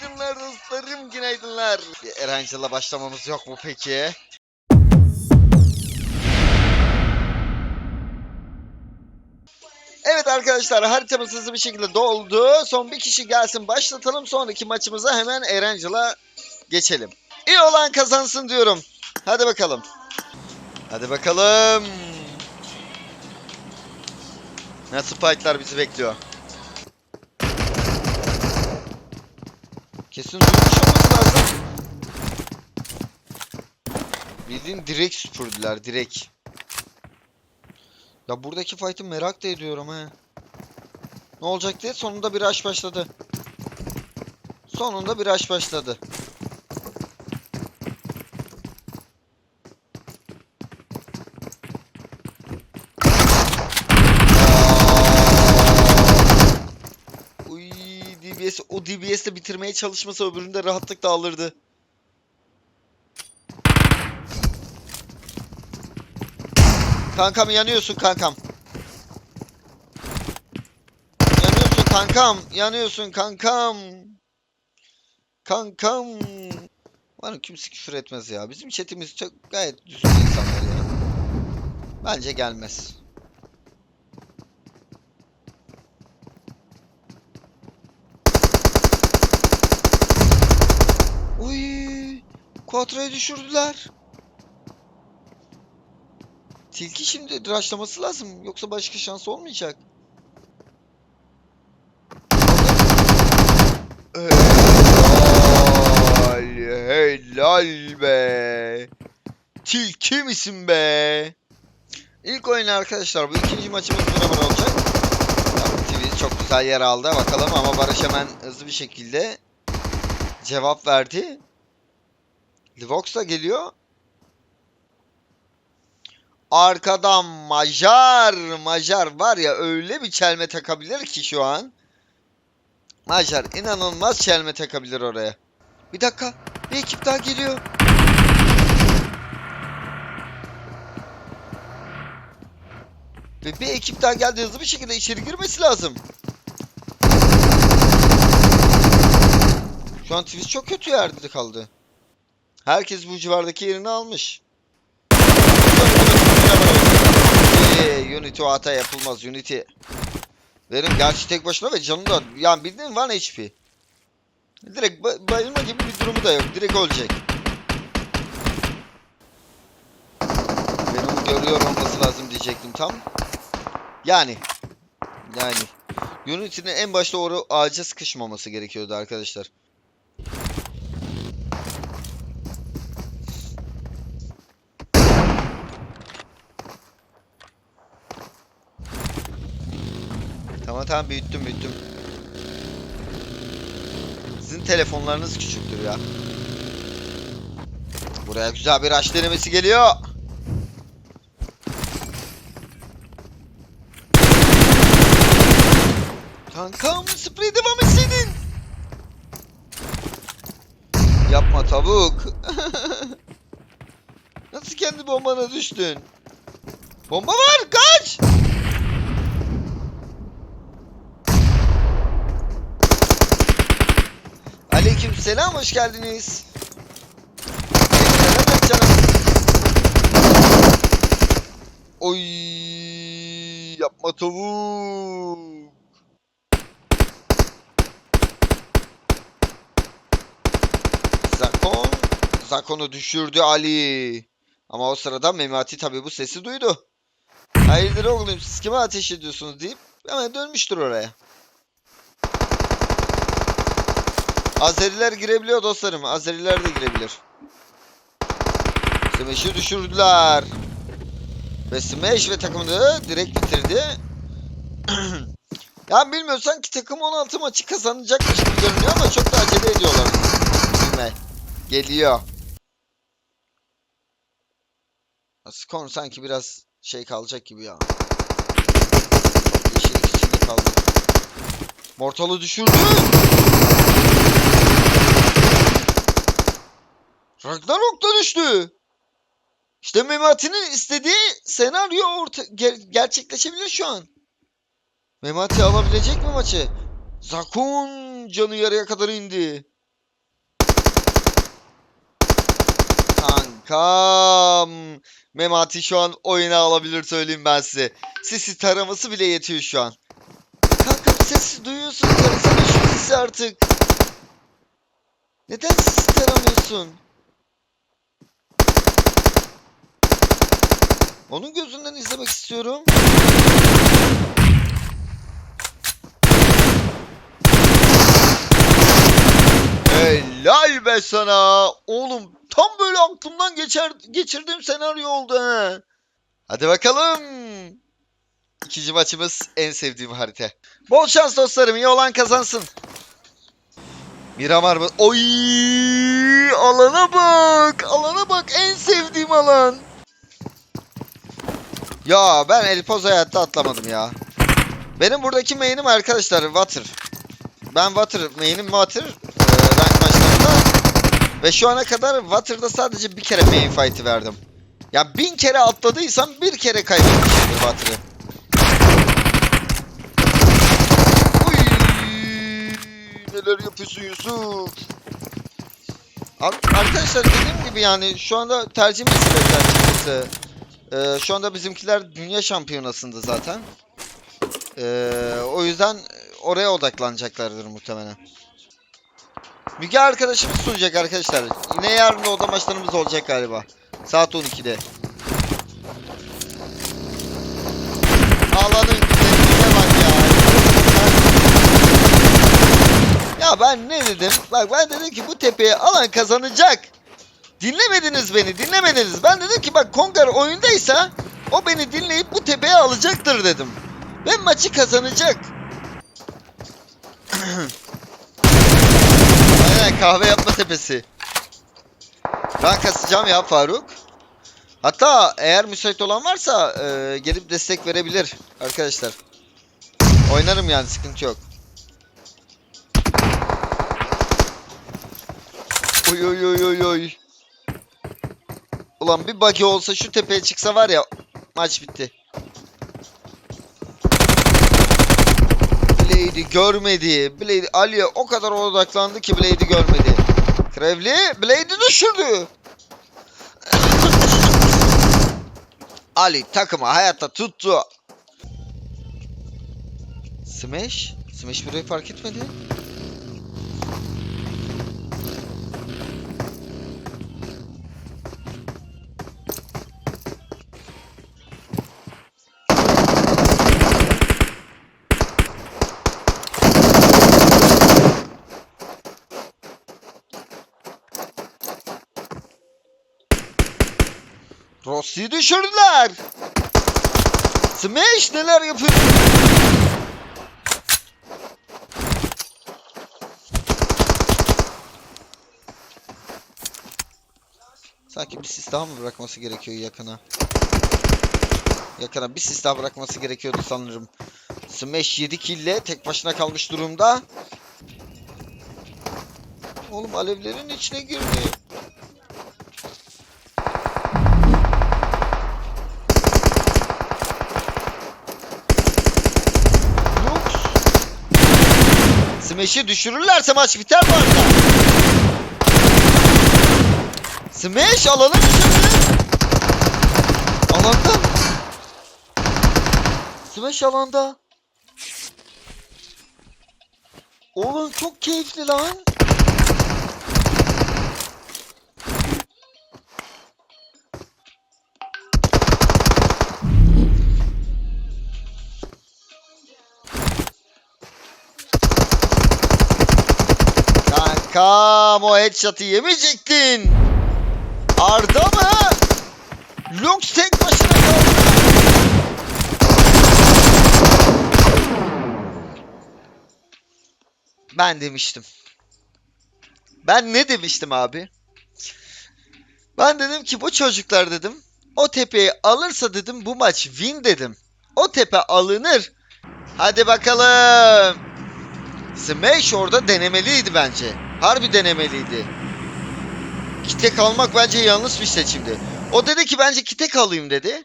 Günaydınlar dostlarım, günaydınlar. Erangel'la başlamamız yok mu peki? Evet arkadaşlar haritamız hızlı bir şekilde doldu. Son bir kişi gelsin başlatalım. Sonraki maçımıza hemen Erangel'a geçelim. İyi olan kazansın diyorum. Hadi bakalım. Hadi bakalım. Nasıl fightlar bizi bekliyor? Kesin duymuş olması lazım. Bildiğin direkt süpürdüler direkt. Ya buradaki fight'ı merak da ediyorum he. Ne olacak diye sonunda bir aş başladı. Sonunda bir aş başladı. Bitirmeye çalışmasa öbüründe rahatlıkla alırdı. Kankam yanıyorsun kankam. Yanıyorsun kankam. Yanıyorsun kankam. Kankam. Umarım kimse küfür etmez ya. Bizim chatimiz çok gayet düzgün insanlar ya. Bence gelmez. Quattro'yu düşürdüler. Tilki şimdi rushlaması lazım. Yoksa başka şans olmayacak. Helal, helal be. Tilki misin be? İlk oyun arkadaşlar. Bu ikinci maçımız numara olacak. TV çok güzel yer aldı. Bakalım ama Barış hemen hızlı bir şekilde cevap verdi. Livox da geliyor. Arkadan Macar, Macar var ya öyle bir çelme takabilir ki şu an. Macar inanılmaz çelme takabilir oraya. Bir dakika, bir ekip daha geliyor. Ve bir ekip daha geldi hızlı bir şekilde içeri girmesi lazım. Şu an Twitch çok kötü yerde kaldı. Herkes bu civardaki yerini almış. Unity, o hata yapılmaz Unity. Benim gerçi tek başına ve canım da yani bildiğin var HP. Direkt ba- bayılma gibi bir durumu da yok. Direkt ölecek. Benim görüyor olması lazım diyecektim tam. Yani. Yani. Unity'nin en başta o ağaca sıkışmaması gerekiyordu arkadaşlar. Tamam tamam büyüttüm büyüttüm. Sizin telefonlarınız küçüktür ya. Buraya güzel bir aç denemesi geliyor. Kankam sprey devam etseydin. Yapma tavuk. Nasıl kendi bombana düştün? Bomba var kaç! Aleyküm selam hoş geldiniz. Canım. Oy yapma tavuk. Zakon Zakon'u düşürdü Ali. Ama o sırada Memati tabi bu sesi duydu. Hayırdır oğlum siz kime ateş ediyorsunuz deyip hemen dönmüştür oraya. Azeriler girebiliyor dostlarım. Azeriler de girebilir. Smash'i düşürdüler. Ve Smash ve takımını direkt bitirdi. ya bilmiyorum sanki takım 16 maçı kazanacakmış gibi görünüyor ama çok da acele ediyorlar. Bilme. Geliyor. Skon sanki biraz şey kalacak gibi ya. Yeşillik içinde kaldı. Mortal'ı düşürdü. Ragnarok'ta düştü. İşte Memati'nin istediği senaryo orta ger gerçekleşebilir şu an. Memati alabilecek mi maçı? Zakun canı yarıya kadar indi. Kankam. Memati şu an oyuna alabilir söyleyeyim ben size. Sesi taraması bile yetiyor şu an. Kankam sesi duyuyorsun. Tarasana şu sesi artık. Neden sesi taramıyorsun? Onun gözünden izlemek istiyorum. Helal be sana. Oğlum tam böyle aklımdan geçer, geçirdiğim senaryo oldu he. Hadi bakalım. İkinci maçımız en sevdiğim harita. Bol şans dostlarım. iyi olan kazansın. Miramar mı? Oy! Alana bak. Alana bak. En sevdiğim alan. Ya ben El Pozo hayatta atlamadım ya. Benim buradaki main'im arkadaşlar Water. Ben Water, main'im Water. Ee, rank maçlarında. Ve şu ana kadar Water'da sadece bir kere main fight'ı verdim. Ya bin kere atladıysam bir kere kaybetmişimdir Water'ı. Neler yapıyorsun Yusuf? Ar- Arkadaşlar dediğim gibi yani şu anda tercih meselesi açıkçası. Ee, şu anda bizimkiler dünya şampiyonasında zaten. Ee, o yüzden oraya odaklanacaklardır muhtemelen. Müge arkadaşımız sunacak arkadaşlar. Yine yarın da oda maçlarımız olacak galiba. Saat 12'de. Alanın güzelliğine bak ya. Ya ben ne dedim? Bak ben dedim ki bu tepeye alan kazanacak. Dinlemediniz beni, dinlemediniz. Ben dedim ki bak Kongar oyundaysa o beni dinleyip bu tepeye alacaktır dedim. Ve maçı kazanacak. Aynen kahve yapma tepesi. Ben kasacağım ya Faruk. Hatta eğer müsait olan varsa e, gelip destek verebilir arkadaşlar. Oynarım yani sıkıntı yok. Oy oy oy oy oy. Ulan bir buggy olsa şu tepeye çıksa var ya maç bitti. Blade'i görmedi. Blade Ali'ye o kadar odaklandı ki Blade'i görmedi. Krevli Blade'i düşürdü. Ali takımı hayatta tuttu. Smash? Smash burayı fark etmedi. Rossi'yi düşürdüler. Smash neler yapıyor? Sanki bir sis daha mı bırakması gerekiyor yakına? Yakına bir sis daha bırakması gerekiyordu sanırım. Smash 7 kille tek başına kalmış durumda. Oğlum alevlerin içine girdi. Lux. Smash'i düşürürlerse maç biter bu arada. Smash alanı düşürdü. Alanda. Smash alanda. Oğlum çok keyifli lan. Kankam o headshot'ı yemeyecektin. Arda mı? Lux tek başına kaldı. Ben demiştim. Ben ne demiştim abi? Ben dedim ki bu çocuklar dedim o tepeyi alırsa dedim bu maç win dedim. O tepe alınır. Hadi bakalım. Smash orada denemeliydi bence. Harbi denemeliydi. Kite kalmak bence yanlış bir seçimdi. O dedi ki bence kite kalayım dedi.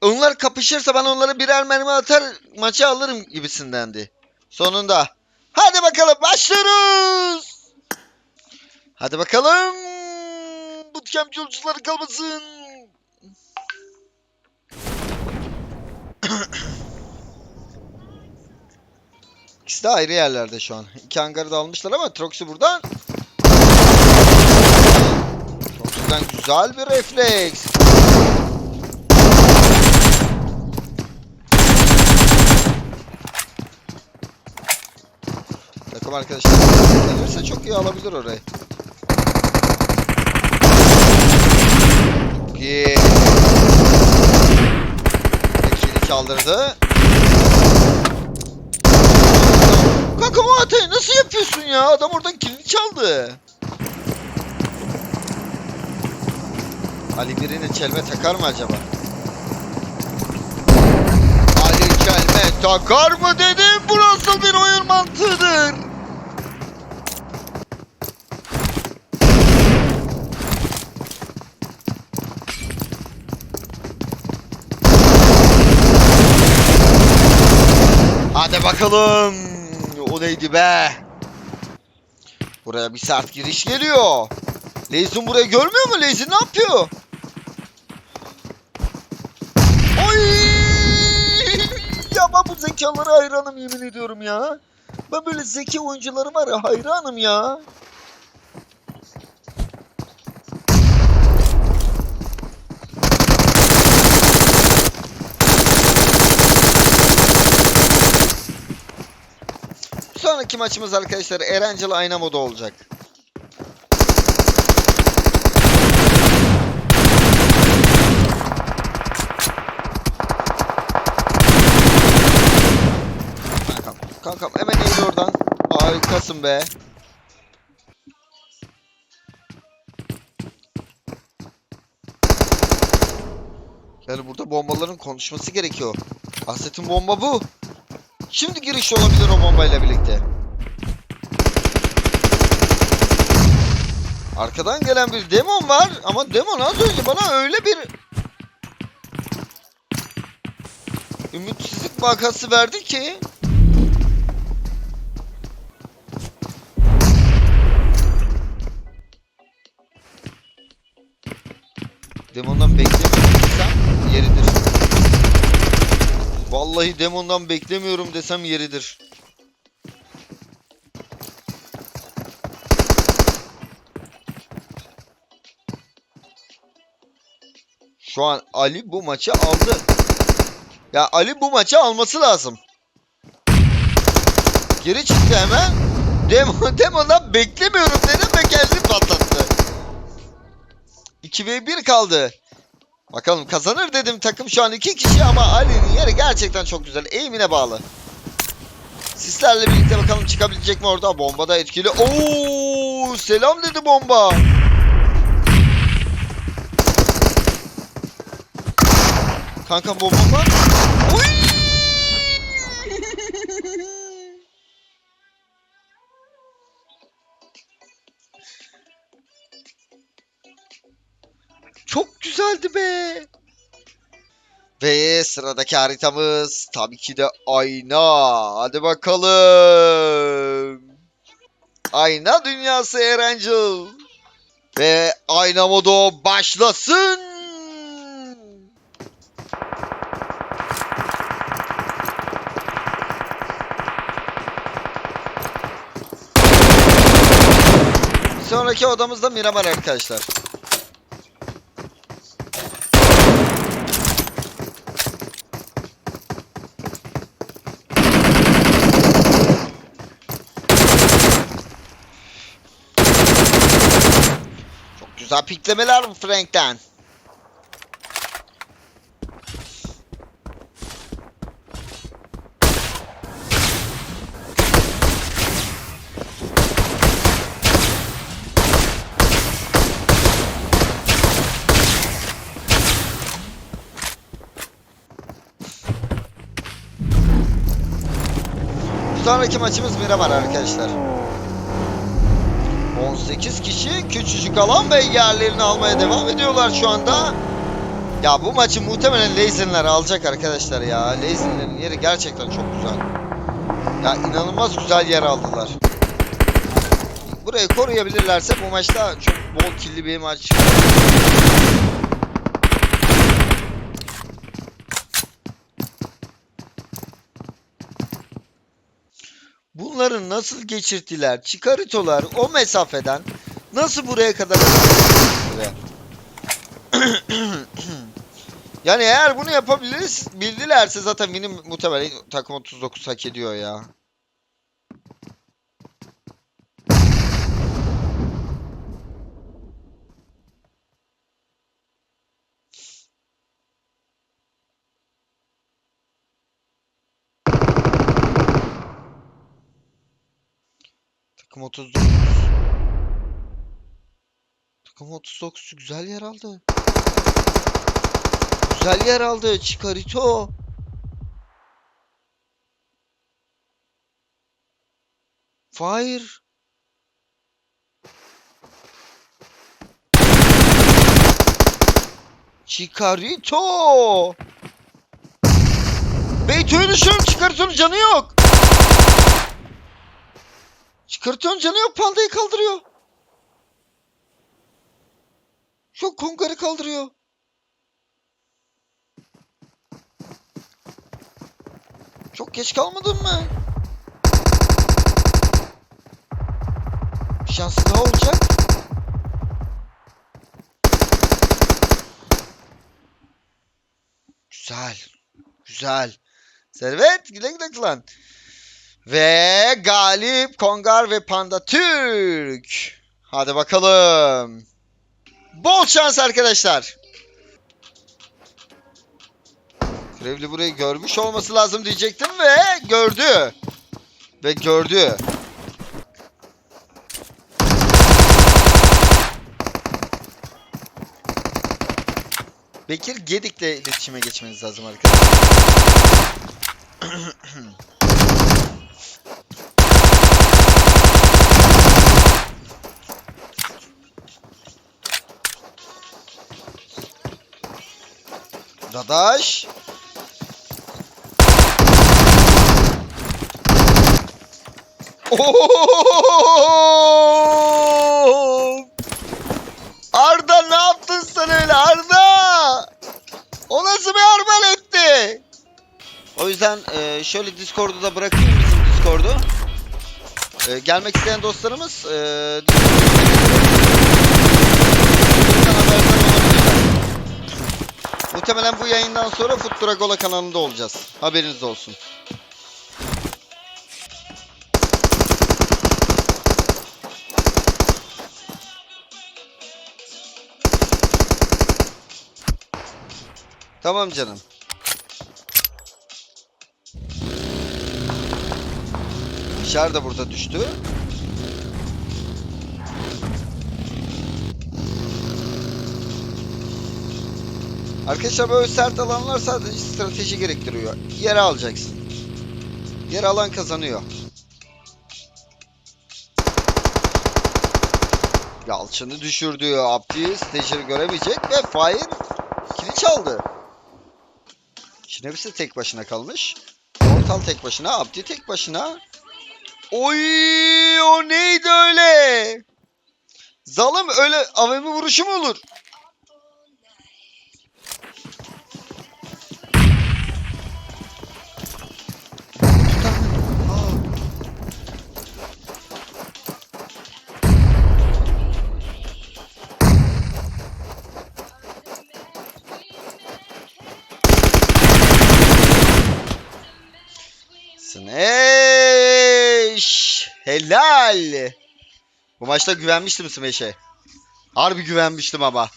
Onlar kapışırsa ben onlara birer mermi atar maçı alırım gibisindendi. Sonunda. Hadi bakalım başlıyoruz. Hadi bakalım. İşkemce yolcuları kalmasın. İkisi de ayrı yerlerde şu an. İki hangarı da almışlar ama Troxy buradan. Troxy'den güzel bir refleks. Takım arkadaşlar gelirse çok iyi alabilir orayı. Çok iyi. Tekili çaldırdı. Kanka bu hatayı nasıl yapıyorsun ya? Adam oradan kilini çaldı. Ali birine çelme takar mı acaba? Ali çelme takar mı dedim. Bu nasıl bir oyun mantığıdır? Hadi bakalım. O neydi be? Buraya bir sert giriş geliyor. Leysin burayı görmüyor mu? Leysin ne yapıyor? Oy! Ya ben bu zekalara hayranım yemin ediyorum ya. Ben böyle zeki oyuncuları var ya hayranım ya. Sonraki maçımız arkadaşlar Erencil ayna modu olacak. Kankam, kankam hemen eğil oradan. Harikasın be. Yani burada bombaların konuşması gerekiyor. Asetin bomba bu. Şimdi giriş olabilir o bombayla birlikte. Arkadan gelen bir demon var ama demon az önce bana öyle bir ümitsizlik vakası verdi ki Demondan beklemiyorum desem yeridir. Vallahi demondan beklemiyorum desem yeridir. Şu an Ali bu maçı aldı. Ya Ali bu maçı alması lazım. Geri çıktı hemen. Demo, demodan beklemiyorum dedim ve kendini patlattı. 2 ve 1 kaldı. Bakalım kazanır dedim takım şu an iki kişi ama Ali'nin yeri gerçekten çok güzel. Eğimine bağlı. Sislerle birlikte bakalım çıkabilecek mi orada? Bomba da etkili. Oo, selam dedi bomba. Kanka bomba var. Çok güzeldi be. Ve sıradaki haritamız tabii ki de ayna. Hadi bakalım. Ayna dünyası Erangel. Ve ayna modu başlasın. Sonraki odamızda Miramar arkadaşlar. Güzel piklemeler bu Frank'ten. Sonraki maçımız Miramar arkadaşlar. 18 kişi küçücük alan ve yerlerini almaya devam ediyorlar şu anda. Ya bu maçı muhtemelen Lazen'ler alacak arkadaşlar ya. Lazen'lerin yeri gerçekten çok güzel. Ya inanılmaz güzel yer aldılar. burayı koruyabilirlerse bu maçta çok bol killi bir maç. Bunları nasıl geçirttiler? Çıkaritolar o mesafeden nasıl buraya kadar. Yani eğer bunu yapabiliriz bildilerse zaten benim muhtemelen takım 39 hak ediyor ya. Takım 39. Takım 39 güzel yer aldı. Güzel yer aldı. Chikarito. Fire. Chikarito. Beyto'yu düşürün. Chikarito'nun canı yok. Chikarito'nun canı yok. Panda'yı kaldırıyor. Yok Kongar'ı kaldırıyor. Çok geç kalmadın mı? Bir şansı daha olacak. Güzel. Güzel. Servet güle güle klan. Ve galip Kongar ve Panda Türk. Hadi bakalım. Bol şans arkadaşlar. Krevli burayı görmüş olması lazım diyecektim ve gördü. Ve gördü. Bekir Gedik'le iletişime geçmeniz lazım arkadaşlar. Dadaş. Oo! Arda ne yaptın sen öyle Arda? O nasıl bir arbaletti? O yüzden e, şöyle Discord'u da bırakayım bizim Discord'u. E, gelmek isteyen dostlarımız e, Discord'dan Muhtemelen bu yayından sonra Foot Dragola kanalında olacağız. Haberiniz olsun. Tamam canım. Şer de burada düştü. Arkadaşlar böyle sert alanlar sadece strateji gerektiriyor. Yere alacaksın. Yer alan kazanıyor. Yalçın'ı düşürdü. Abdi stajyeri göremeyecek ve Fire kili çaldı. Hepsi tek başına kalmış. Ortal tek başına, Abdi tek başına. Oy, o neydi öyle? Zalim öyle AVM vuruşu mu olur? Helal! Bu maçta güvenmiştim Smash'e. Harbi güvenmiştim ama.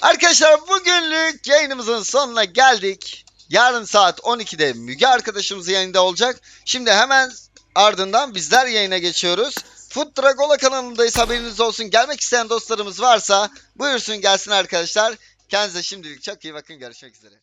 Arkadaşlar bugünlük yayınımızın sonuna geldik. Yarın saat 12'de Müge arkadaşımız yayında olacak. Şimdi hemen ardından bizler yayına geçiyoruz. Foot Dragola kanalındayız haberiniz olsun. Gelmek isteyen dostlarımız varsa buyursun gelsin arkadaşlar. Kendinize şimdilik çok iyi bakın. Görüşmek üzere.